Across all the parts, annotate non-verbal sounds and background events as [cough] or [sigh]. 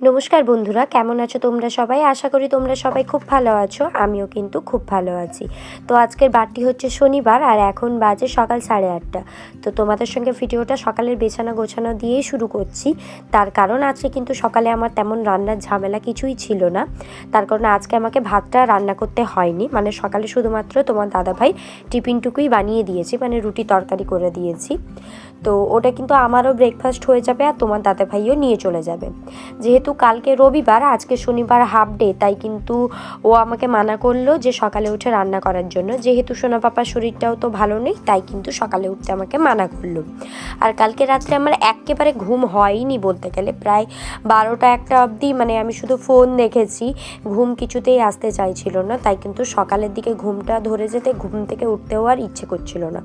নমস্কার বন্ধুরা, কেমন আছো তোমরা সবাই? আশা করি তোমরা সবাই খুব ভালো আছো, আমিও কিন্তু খুব ভালো আছি। তো আজকের বারটি হচ্ছে শনিবার আর এখন বাজে সকাল সাড়ে আটটা। তো তোমাদের সঙ্গে ভিডিওটা সকালের বেছানা গোছানো দিয়েই শুরু করছি। তার কারণ আজকে কিন্তু সকালে আমার তেমন রান্নার ঝামেলা কিছুই ছিল না। তার কারণ আজকে আমাকে ভাতটা রান্না করতে হয়নি। মানে সকালে শুধুমাত্র তোমার দাদাভাই টিফিনটুকুই বানিয়ে দিয়েছি মানে রুটি তরকারি করে দিয়েছি। তো ওটা কিন্তু আমারও ব্রেকফাস্ট হয়ে যাবে আর তোমার দাদাভাইও নিয়ে চলে যাবে। যেহেতু কালকে রবিবার, আজকে শনিবার হাফ ডে তাই কিন্তু ও আমাকে মানা করল যে সকালে উঠে রান্না করার জন্য। যেহেতু সোনা পাপার শরীরটাও তো ভালো নেই, তাই কিন্তু সকালে উঠতে আমাকে মানা করল। আর কালকে রাত্রে আমার একেবারে ঘুম হয়নি বলতে গেলে, প্রায় বারোটা একটা অবধি মানে আমি শুধু ফোন দেখেছি, ঘুম কিছুতেই আসতে চাইছিল না, তাই কিন্তু সকালের দিকে ঘুমটা ধরে যেতে ঘুম থেকে উঠতেও আর ইচ্ছে করছিল না।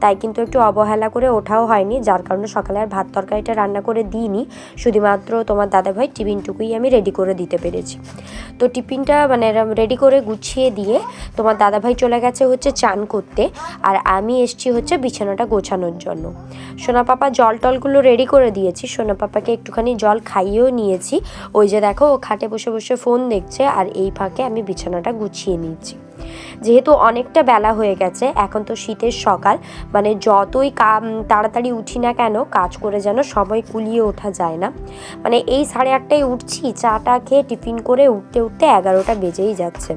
তাই কিন্তু একটু অবহেলা করে ওঠাও হয়নি, যার কারণে সকালে আর ভাত তরকারিটা রান্না করে দিইনি। শুধুমাত্র তোমার দাদাভাই টিফিনটুকুই আমি রেডি করে দিতে পেরেছি। তো টিফিনটা মানে রেডি করে গুছিয়ে দিয়ে তোমার দাদাভাই চলে গেছে হচ্ছে চান করতে আর আমি এসছি হচ্ছে বিছানাটা গোছানোর জন্য। সোনা পাপা জল টলগুলো রেডি করে দিয়েছি। সোনা পাপাকে একটুখানি জল খাইয়েও নিয়েছি। ওই যে দেখো ও খাটে বসে বসে ফোন দেখছে আর এই ফাঁকে আমি বিছানাটা গুছিয়ে নিচ্ছি যেহেতু অনেকটা বেলা হয়ে গেছে, এখন তো শীতের সকাল মানে যতই তাড়াতাড়ি উঠি না কেন, কাজ করে যেন সময় কুলিয়ে ওঠা যায় না মানে এই সাড়ে আটটায় উঠছি, চাটা খেয়ে টিফিন করে উঠতে উঠতে এগারোটা বেজেই যাচ্ছে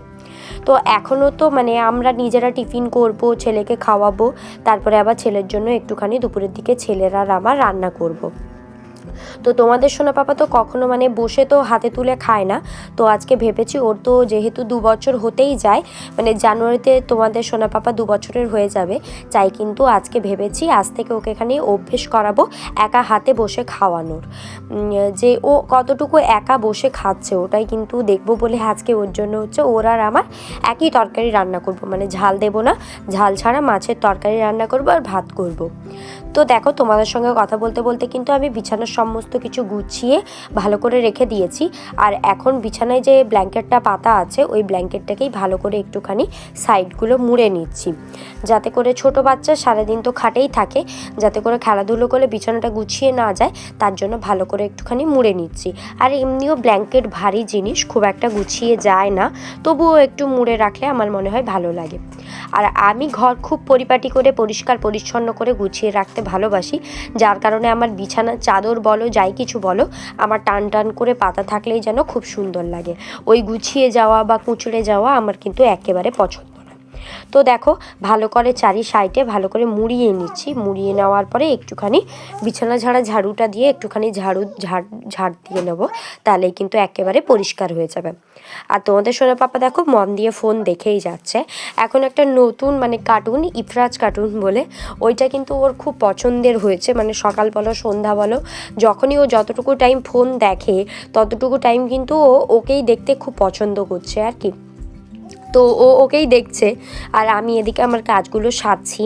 তো এখনও তো মানে আমরা নিজেরা টিফিন করব, ছেলেকে খাওয়াবো, তারপরে আবার ছেলের জন্য একটুখানি দুপুরের দিকে ছেলেরা আর আমার রান্না করব। তো তোমাদের সোনা পাপা তো কখনো মানে বসে তো হাতে তুলে খায় না। তো আজকে ভেবেছি ওর তো যেহেতু দু বছর হতেই যায় মানে জানুয়ারিতে তোমাদের সোনা পাপা দু বছরের হয়ে যাবে। চাই কিন্তু আজকে ভেবেছি আজ থেকে ওকে এখানে অভ্যেস করাবো একা হাতে বসে খাওয়ানোর। যে ও কতটুকু একা বসে খাচ্ছে ওটাই কিন্তু দেখব বলে আজকে ওর জন্য হচ্ছে ওর আর আমার একই তরকারি রান্না করব। মানে ঝাল দেবো না, ঝাল ছাড়া মাছের তরকারি রান্না করব আর ভাত করব। তো দেখো তোমাদের সঙ্গে কথা বলতে বলতে কিন্তু আমি বিছানার সমস্ত কিছু গুছিয়ে ভালো করে রেখে দিয়েছি। আর এখন বিছানায় যে ব্ল্যাঙ্কেটটা পাতা আছে, ওই ব্ল্যাঙ্কেটটাকেই ভালো করে একটুখানি সাইডগুলো মুড়ে নিচ্ছি। যাতে করে ছোট বাচ্চা সারাদিন তো খাটেই থাকে, যাতে করে খেলাধুলো করে বিছানাটা গুছিয়ে না যায়, তার জন্য ভালো করে একটুখানি মুড়ে নিচ্ছি। আর এমনিও ব্ল্যাঙ্কেট ভারী জিনিস, খুব একটা গুছিয়ে যায় না, তবুও একটু মুড়ে রাখলে আমার মনে হয় ভালো লাগে। আর আমি ঘর খুব পরিপাটি করে, পরিষ্কার, পরিচ্ছন্ন করে গুছিয়ে রাখতে ভালোবাসি, যার কারণে আমার বিছানার চাদর বলো যাই কিছু বলো, আমার টান টান করে পাতা থাকলেই যেন খুব সুন্দর লাগে। ওই গুছিয়ে যাওয়া বা কুচড়ে যাওয়া আমার কিন্তু একেবারে পছন্দ। তো দেখো, ভালো করে চারি সাইডে ভালো করে মুড়িয়ে নিচ্ছি। মুড়িয়ে নেওয়ার পরে একটুখানি বিছানা ঝাড়া ঝাড়ুটা দিয়ে একটুখানি ঝাড়ু, ঝাড় ঝাড় দিয়ে নেব। তাহলেই কিন্তু একেবারে পরিষ্কার হয়ে যাবে। আর তোমাদের সোনা পাপা দেখো, মন দিয়ে ফোন দেখেই যাচ্ছে। এখন একটা নতুন মানে কার্টুন, ইফরাজ কার্টুন বলে, ওইটা কিন্তু ওর খুব পছন্দের হয়েছে। মানে সকাল বলো, সন্ধ্যা বলো, যখনই ও যতটুকু টাইম ফোন দেখে, ততটুকু টাইম কিন্তু ও ওকেই দেখতে খুব পছন্দ করছে, আর কি। তো ও ওকেই দেখছে। আর আমি এদিকে আমার কাজগুলো সারছি।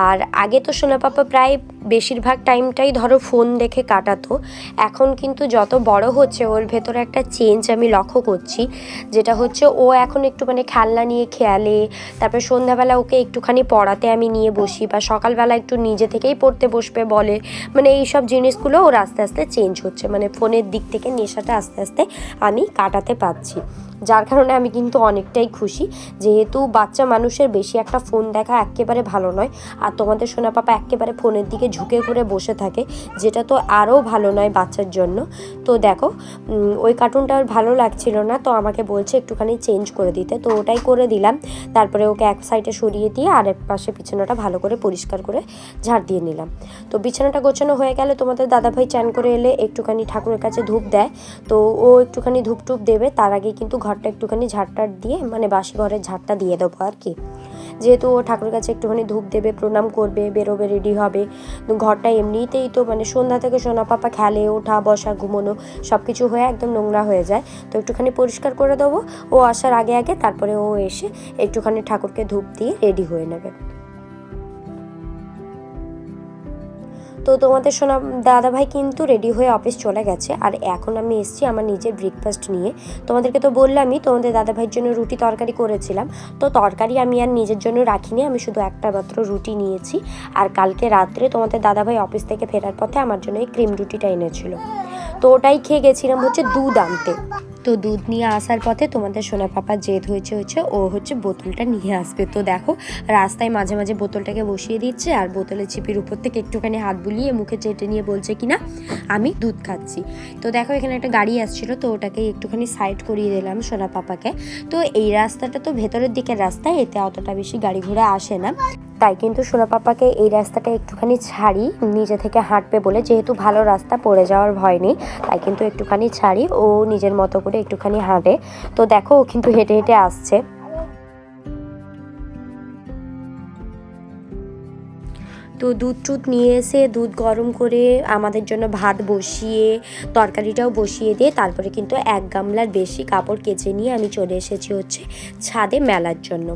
আর আগে তো সোনা পাপা প্রায় বেশিরভাগ টাইমটাই ধরো ফোন দেখে কাটাতো। এখন কিন্তু যত বড় হচ্ছে, ওর ভেতরে একটা চেঞ্জ আমি লক্ষ্য করছি। যেটা হচ্ছে, ও এখন একটু মানে খেলনা নিয়ে খেয়ালে তারপর সন্ধ্যাবেলা ওকে একটুখানি পড়াতে আমি নিয়ে বসি, বা সকালবেলা একটু নিজে থেকেই পড়তে বসবে বলে। মানে এই সব জিনিসগুলো ওর আস্তে আস্তে চেঞ্জ হচ্ছে। মানে ফোনের দিক থেকে নেশাটা আস্তে আস্তে আমি কাটাতে পারছি। যার কারণে আমি কিন্তু অনেকটাই খুশি। যেহেতু বাচ্চা মানুষের বেশি একটা ফোন দেখা একেবারে ভালো নয়। আর তোমাদের সোনা পাপা একেবারে ফোনের দিকে ঝুঁকে করে বসে থাকে, যেটা তো আরও ভালো নয় বাচ্চার জন্য। তো দেখো ওই কার্টুনটা আর ভালো লাগছিল না, তো আমাকে বলছে একটুখানি চেঞ্জ করে দিতে। তো ওটাই করে দিলাম, তারপরে ওকে এক সাইডে সরিয়ে দিয়ে আর এক পাশে বিছানাটা ভালো করে পরিষ্কার করে ঝাড় দিয়ে নিলাম। তো বিছানাটা গোছানো হয়ে গেলে তোমাদের দাদাভাই চান করে এলে একটুখানি ঠাকুরের কাছে ধূপ দেয়। তো ও একটুখানি ধূপ টুপ দেবে, তার আগে কিন্তু ঘরটা একটুখানি ঝাড়টার দিয়ে মানে বাসি ঘরের ঝাড়টা দিয়ে দেবো আর কি। যেহেতু ও ঠাকুরের কাছে একটুখানি ধূপ দেবে, প্রণাম করবে, বেরোবে রেডি হবে। ঘরটা এমনিতেই তো মানে সন্ধ্যা থেকে সোনা পাপা খেলে, ওঠা, বসা, ঘুমোনো সব কিছু হয়ে একদম নোংরা হয়ে যায়। তো একটুখানি পরিষ্কার করে দেবো। ও আসার আগে আগে তারপরে ও এসে একটুখানি ঠাকুরকে ধূপ দিয়ে রেডি হয়ে নেবে। তো তোমাদের শোনা দাদাভাই কিন্তু রেডি হয়ে অফিস চলে গেছে। আর এখন আমি এসেছি আমার নিজের ব্রেকফাস্ট নিয়ে। তোমাদেরকে তো বললামই, তোমাদের দাদাভাইয়ের জন্য রুটি তরকারি করেছিলাম। তো তরকারি আমি আর নিজের জন্য রাখিনি, আমি শুধু একটা মাত্র রুটি নিয়েছি। আর কালকে রাত্রে তোমাদের দাদাভাই অফিস থেকে ফেরার পথে আমার জন্য এই ক্রিম রুটিটা এনেছিল। তো ওটাই খেয়ে গেছিলাম হচ্ছে দুধ আনতে। তো দুধ নিয়ে আসার পথে তোমাদের সোনা পাপা জেদ হয়েছে হচ্ছে ও হচ্ছে বোতলটা নিয়ে আসবে। তো দেখো, রাস্তায় মাঝে মাঝে বোতলটাকে বসিয়ে দিচ্ছে আর বোতলের চিপির উপর থেকে একটুখানি হাত বুলিয়ে মুখে চেটে নিয়ে বলছে কি না আমি দুধ খাচ্ছি। তো দেখো, এখানে একটা গাড়ি আসছিল, তো ওটাকে একটুখানি সাইড করিয়ে দিলাম সোনা পাপাকে। তো এই রাস্তাটা তো ভেতরের দিকের রাস্তা, এতে অতটা বেশি গাড়ি ঘোড়া আসে না। তাই কিন্তু সোনা পাপাকে এই রাস্তাটা একটুখানি ছাড়ি, নিজে থেকে হাঁটবে বলে যেহেতু ভালো রাস্তা, পড়ে যাওয়ার ভয় নেই, তাই কিন্তু একটুখানি ছাড়ি, ও নিজের মতো করে একটুখানি হাঁটে। তো দেখো, ও কিন্তু হেঁটে হেঁটে আসছে। তো দুধ টুধ নিয়ে এসে দুধ গরম করে আমাদের জন্য ভাত বসিয়ে, তরকারিটাও বসিয়ে দিয়ে তারপরে কিন্তু এক গামলার বেশি কাপড় কেচে নিয়ে আমি চলে এসেছি হচ্ছে ছাদে মেলার জন্য।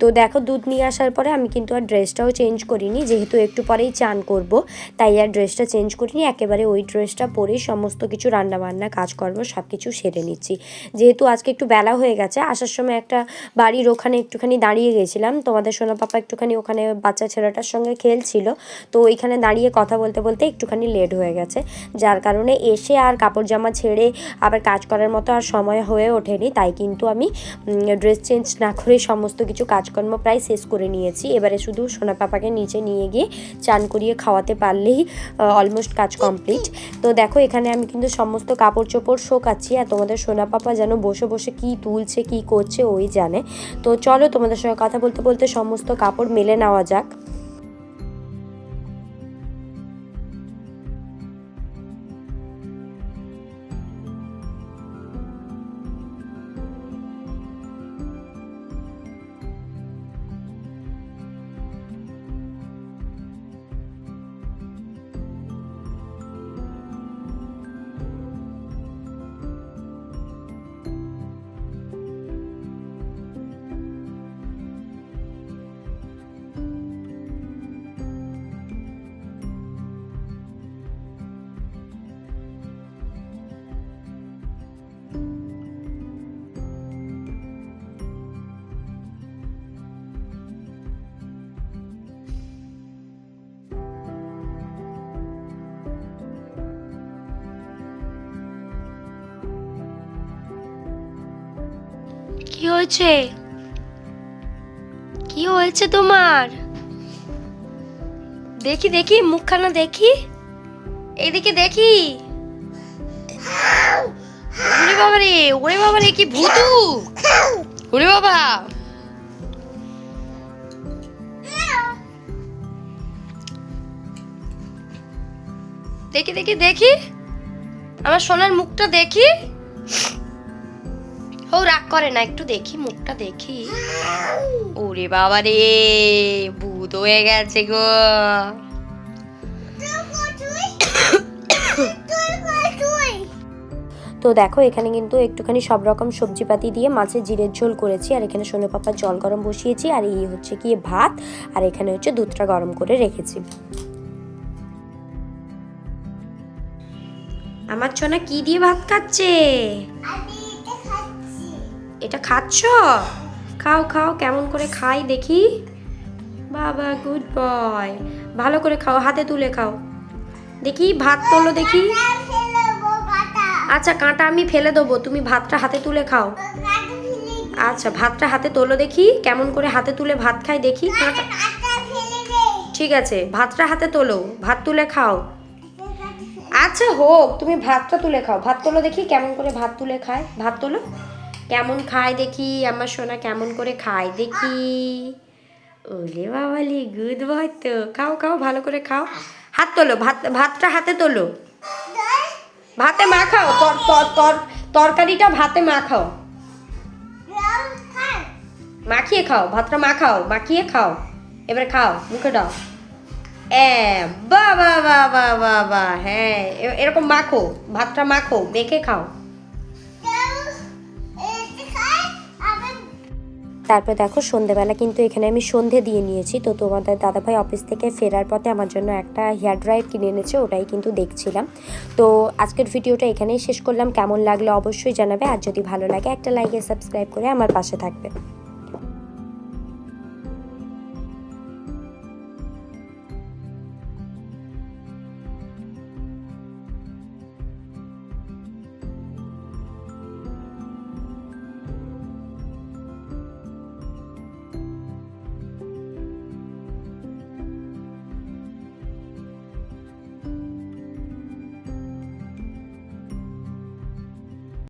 তো দেখো দুধ নিয়ে আসার পরে আমি কিন্তু আর ড্রেসটাও চেঞ্জ করিনি, যেহেতু একটু পরেই চান করব, তাই আর ড্রেসটা চেঞ্জ করিনি, একেবারে ওই ড্রেসটা পরেই সমস্ত কিছু রান্নাবান্না, কাজকর্ম সব কিছু সেরে নিচ্ছি। যেহেতু আজকে একটু বেলা হয়ে গেছে, আসার সময় একটা বাড়ির ওখানে একটুখানি দাঁড়িয়ে গেছিলাম, তোমাদের সোনা পাপা একটুখানি ওখানে বাচ্চা ছেলেটার সঙ্গে খেলছিল, তো ওইখানে দাঁড়িয়ে কথা বলতে বলতে একটুখানি লেট হয়ে গেছে, যার কারণে এসে আর কাপড় জামা ছেড়ে আবার কাজ করার মতো আর সময় হয়ে ওঠেনি, তাই কিন্তু আমি ড্রেস চেঞ্জ না করে সমস্ত কিছু কাজকর্ম প্রায় শেষ করে নিয়েছি। এবারে শুধু সোনা পাপাকে নিচে নিয়ে গিয়ে চান করিয়ে খাওয়াতে পারলেই অলমোস্ট কাজ কমপ্লিট তো দেখো, এখানে আমি কিন্তু সমস্ত কাপড় চোপড় শোকাচ্ছি আর তোমাদের সোনা পাপা যেন বসে বসে কি তুলছে, কি করছে, ওই জানে। তো চলো তোমাদের সঙ্গে কথা বলতে বলতে সমস্ত কাপড় মেলে নেওয়া যাক। কি হয়েছে? কি হয়েছে তোমার? দেখি দেখি, মুখখানা দেখি। এইদিকে দেখি। ওরে বাবা রে, ওরে বাবা রে, কি ভূতু। ওরে বাবা। দেখি দেখি দেখি। আমার সোনার মুখটা দেখি। ও রাগ করে না একটু দেখি মুখটা দেখি। ওরে বাবা রে ভূত হয়ে গেছে গো। [coughs] তো দেখো এখানে কিন্তু একটুখানি সব রকম সবজিপাতি দিয়ে মাছের জিরের ঝোল করেছি আর এখানে সোনে পাপার জল গরম বসিয়েছি আর এই হচ্ছে কি ভাত আর এখানে হচ্ছে দুধটা গরম করে রেখেছি। আমার সোনা কি দিয়ে ভাত খাচ্ছে? এটা খাচ্ছ? খাও খাও, কেমন করে খাই দেখি। বাবা গুড বয় ভালো করে খাও, হাতে তুলে খাও। দেখি, ভাত তোলো দেখি। আচ্ছা কাঁটা আমি ফেলে দেবো, তুমি ভাতটা হাতে তুলে খাও। আচ্ছা ভাতটা হাতে তোলো দেখি, কেমন করে হাতে তুলে ভাত খাই দেখি, কাঁটা ঠিক আছে, ভাতটা হাতে তোলো, ভাত তুলে খাও। আচ্ছা হোক, তুমি ভাতটা তুলে খাও। ভাত তোলো দেখি, কেমন করে ভাত তুলে খায়। ভাত তোলো। কেমন খায় দেখি, আমার সোনা কেমন করে খায় দেখি। ওলে বাবালি গুড বয় তো। খাও খাও, ভালো করে খাও। হাত তোলো, ভাত, ভাতটা হাতে তোলো। ভাতে মাখাও তর তর তর, তরকারিটা ভাতে মাখাও মাখিয়ে খাও, ভাতটা মাখাও মাখিয়ে খাও। এবার খাও, মুখে দাও। এ বাবা বাবা বাবা হ্যাঁ এরকম মাখো, ভাতটা মাখো, মেখে খাও। তারপর দেখো সন্ধেবেলা কিন্তু এখানে আমি সন্ধে দিয়ে নিয়েছি। তো তোমাদের দাদাভাই অফিস থেকে ফেরার পথে আমার জন্য একটা হেয়ার ড্রায়ার কিনে এনেছে, ওটাই কিন্তু দেখছিলাম। তো আজকের ভিডিওটা এখানেই শেষ করলাম। কেমন লাগল অবশ্যই জানাবে। আর যদি ভালো লাগে একটা লাইক সাবস্ক্রাইব করে আমার পাশে থাকবে।